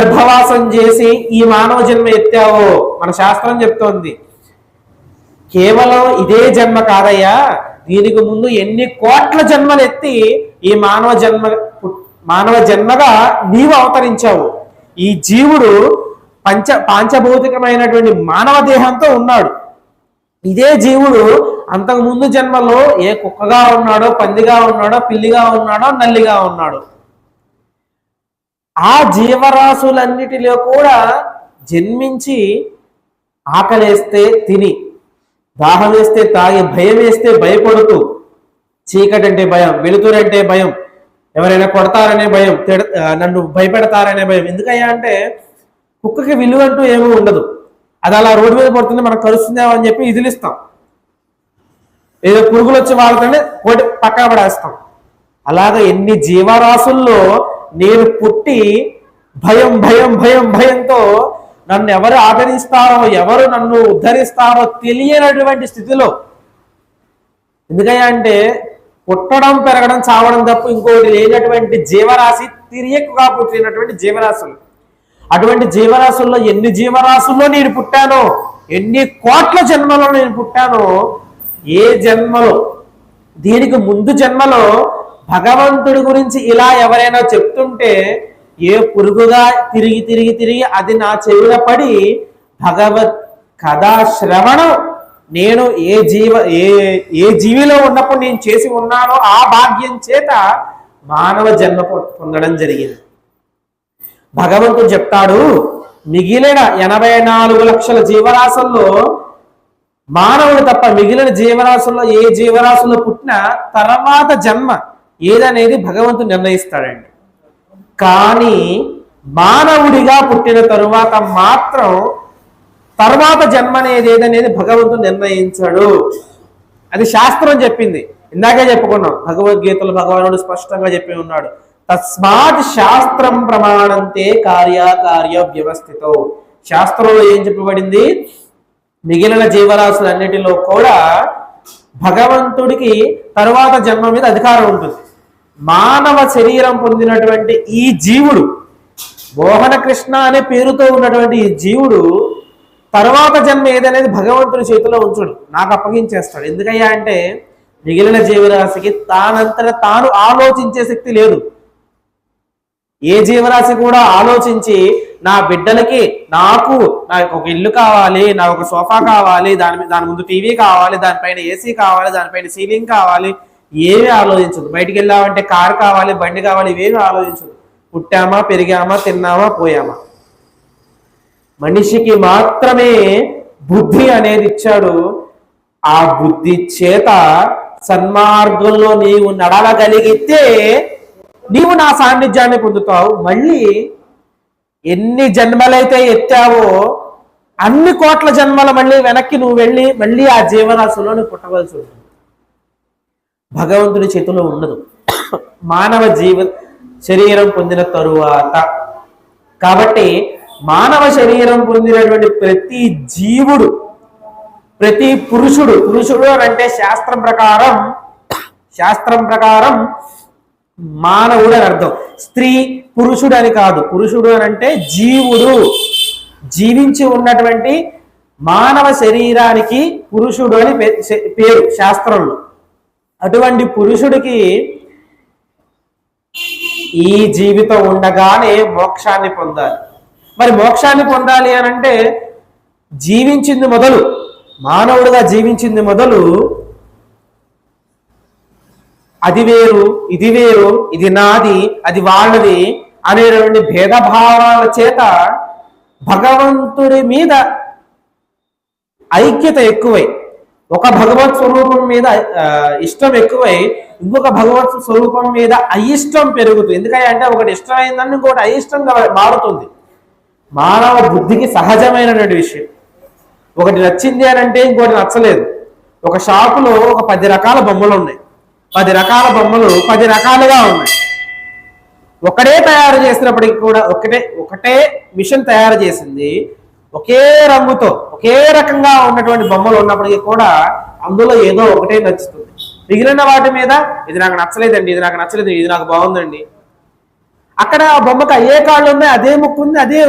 గర్భవాసం చేసి ఈ మానవ జన్మ ఎత్తావో? మన శాస్త్రం చెప్తోంది. కేవలం ఇదే జన్మ కాదయ్యా. దీనికి ముందు ఎన్ని కోట్ల జన్మలు ఎత్తి ఈ మానవ జన్మ మానవ జన్మగా నీవు అవతరించావు. ఈ జీవుడు పంచ పాంచభౌతికమైనటువంటి మానవ దేహంతో ఉన్నాడు. ఇదే జీవుడు అంతకు ముందు జన్మలో ఏ కుక్కగా ఉన్నాడో పందిగా ఉన్నాడో పిల్లిగా ఉన్నాడో నల్లిగా ఉన్నాడు. ఆ జీవరాశులన్నిటిలో కూడా జన్మించి ఆకలేస్తే తిని దాహం వేస్తే తాగి భయం వేస్తే భయపడుతూ చీకటి అంటే భయం వెలుతురంటే భయం ఎవరైనా కొడతారనే భయం తిడ నన్ను భయపెడతారనే భయం. ఎందుకయ్యా అంటే కుక్కకి విలువ అంటూ ఏమీ ఉండదు. అది అలా రోడ్డు మీద పడుతుంది మనం కలుస్తుందేమో అని చెప్పి ఇదిలిస్తాం. ఏదో పురుగులు వచ్చి వాళ్ళతోనే ఒకటి పక్కన పడేస్తాం. అలాగ ఎన్ని జీవరాశుల్లో నేను పుట్టి భయం భయం భయం భయంతో నన్ను ఎవరు ఆదరిస్తారో ఎవరు నన్ను ఉద్ధరిస్తారో తెలియనటువంటి స్థితిలో. ఎందుకయ్యా అంటే పుట్టడం పెరగడం చావడం తప్ప ఇంకోటి లేనటువంటి జీవరాశి తిరియకుగా పుట్టినటువంటి జీవరాశులు. అటువంటి జీవరాశుల్లో ఎన్ని జీవరాశుల్లో నేను పుట్టానో ఎన్ని కోట్ల జన్మలో నేను పుట్టానో ఏ జన్మలో దీనికి ముందు జన్మలో భగవంతుడి గురించి ఇలా ఎవరైనా చెప్తుంటే ఏ పురుగుగా తిరిగి తిరిగి తిరిగి అది నా చెవిన పడి భగవత్ కథా శ్రవణం. నేను ఏ జీవ ఏ ఏ జీవిలో ఉన్నప్పుడు నేను చేసి ఉన్నానో ఆ భాగ్యం చేత మానవ జన్మ పొందడం జరిగింది. భగవంతుడు చెప్తాడు మిగిలిన ఎనభై నాలుగు లక్షల జీవరాశుల్లో మానవుడు తప్ప మిగిలిన జీవరాశుల్లో ఏ జీవరాశుల్లో పుట్టిన తర్వాత జన్మ ఏదనేది భగవంతుడు నిర్ణయిస్తాడండి. కానీ మానవుడిగా పుట్టిన తరువాత మాత్రం తర్వాత జన్మ అనేది ఏదనేది భగవంతుడు నిర్ణయించాడు. అది శాస్త్రం చెప్పింది. ఇందాకే చెప్పుకున్నాం భగవద్గీతలో భగవానుడు స్పష్టంగా చెప్పి ఉన్నాడు. తస్మాత్ శాస్త్రం ప్రమాణంతే కార్యకార్య వ్యవస్థితో. శాస్త్రంలో ఏం చెప్పబడింది? మిగిలిన జీవరాశులన్నిటిలో కూడా భగవంతుడికి తరువాత జన్మ మీద అధికారం ఉంటుంది. మానవ శరీరం పొందినటువంటి ఈ జీవుడు మోహన కృష్ణ అనే పేరుతో ఉన్నటువంటి ఈ జీవుడు తర్వాత జన్మ ఏదనేది భగవంతుని చేతిలో ఉంచుడు నాకు అప్పగించేస్తాడు. ఎందుకయ్యా అంటే మిగిలిన జీవరాశికి తానంతట తాను ఆలోచించే శక్తి లేదు. ఏ జీవరాశి కూడా ఆలోచించి నా బిడ్డలకి నాకు నాకు ఒక ఇల్లు కావాలి నాకు ఒక సోఫా కావాలి దాని దాని ముందు టీవీ కావాలి దానిపైన ఏసీ కావాలి దానిపైన సీలింగ్ కావాలి ఏమీ ఆలోచించదు. బయటికి వెళ్ళామంటే కారు కావాలి బండి కావాలి ఇవేమి ఆలోచించదు. పుట్టామా పెరిగామా తిన్నామా పోయామా? మనిషికి మాత్రమే బుద్ధి అనేది ఇచ్చాడు. ఆ బుద్ధి చేత సన్మార్గంలో నీవు నడవగలిగితే నీవు నా సాన్నిధ్యాన్ని పొందుతావు. మళ్ళీ ఎన్ని జన్మలైతే ఎత్తావో అన్ని కోట్ల జన్మల మళ్ళీ వెనక్కి నువ్వు వెళ్ళి మళ్ళీ ఆ జీవరాశిలో నువ్వు పుట్టవలసి ఉంటుంది. భగవంతుడి చేతిలో ఉండదు. మానవ జీవ శరీరం పొందిన తరువాత. కాబట్టి మానవ శరీరం పొందినటువంటి ప్రతి జీవుడు ప్రతి పురుషుడు పురుషుడు అని అంటే శాస్త్రం ప్రకారం శాస్త్రం ప్రకారం మానవుడు అని అర్థం. స్త్రీ పురుషుడు అని కాదు. పురుషుడు అని అంటే జీవుడు. జీవించి ఉన్నటువంటి మానవ శరీరానికి పురుషుడు అని పే- పేరు శాస్త్రంలో. అటువంటి పురుషుడికి ఈ జీవితం ఉండగానే మోక్షాన్ని పొందాలి. మరి మోక్షాన్ని పొందాలి అని అంటే జీవించింది మొదలు మానవుడిగా జీవించింది మొదలు అది వేరు ఇది వేరు ఇది నాది అది వాళ్ళది అనేటువంటి భేదభావాల చేత భగవంతుడి మీద ఐక్యత ఎక్కువై ఒక భగవత్ స్వరూపం మీద ఇష్టం ఎక్కువై ఇంకొక భగవత్ స్వరూపం మీద అయిష్టం పెరుగుతుంది ఎందుకంటే ఒకటి ఇష్టమైందని ఇంకోటి అయిష్టంగా మారుతుంది. మానవ బుద్ధికి సహజమైనటువంటి విషయం. ఒకటి నచ్చింది అని అంటే ఇంకోటి నచ్చలేదు. ఒక షాపులో ఒక పది రకాల బొమ్మలు ఉన్నాయి. పది రకాల బొమ్మలు పది రకాలుగా ఉన్నాయి. ఒకటే తయారు చేసినప్పటికీ కూడా ఒకటే ఒకటే మిషన్ తయారు చేసింది. ఒకే రంగుతో ఒకే రకంగా ఉన్నటువంటి బొమ్మలు ఉన్నప్పటికీ కూడా అందులో ఏదో ఒకటే నచ్చుతుంది. మిగిలిన వాటి మీద ఇది నాకు నచ్చలేదండి ఇది నాకు నచ్చలేదు ఇది నాకు బాగుందండి. అక్కడ ఆ బొమ్మకు అయ్యే కాళ్ళు ఉన్నాయి అదే ముక్కు ఉంది అదే